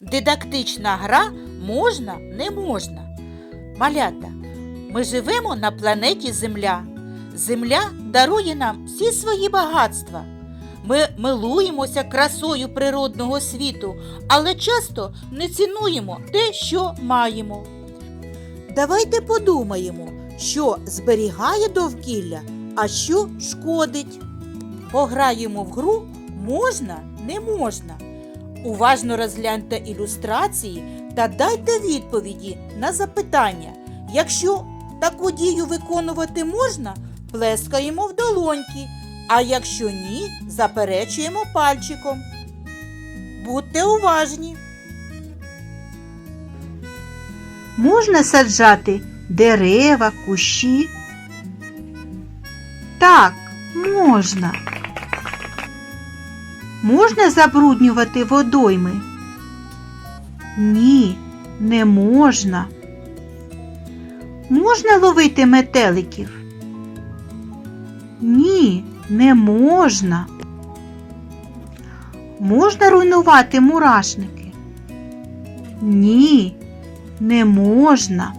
Дидактична гра можна, не можна. Малята, ми живемо на планеті Земля. Земля дарує нам всі свої багатства. Ми милуємося красою природного світу, але часто не цінуємо те, що маємо. Давайте подумаємо, що зберігає довкілля, а що шкодить. Пограємо в гру можна, не можна. Уважно розгляньте ілюстрації та дайте відповіді на запитання. Якщо таку дію виконувати можна, плескаємо в долоньки, а якщо ні, заперечуємо пальчиком. Будьте уважні. Можна саджати дерева, кущі? Так, можна. Можна забруднювати водойми? Ні, не можна. Можна ловити метеликів? Ні, не можна. Можна руйнувати мурашники? Ні, не можна.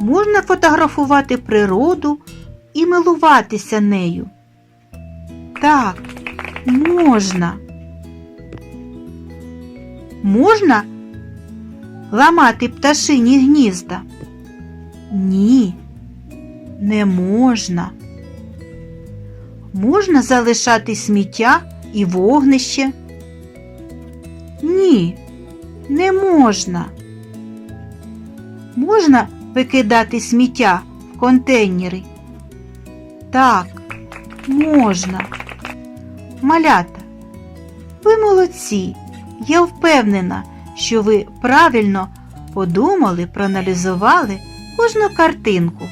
Можна фотографувати природу і милуватися нею. Так, можна. Можна ламати пташині гнізда? Ні, не можна. Можна залишати сміття і вогнище? Ні, не можна. Можна викидати сміття в контейнери? Так, можна. Малята, ви молодці. Я впевнена, що ви правильно подумали, проаналізували кожну картинку.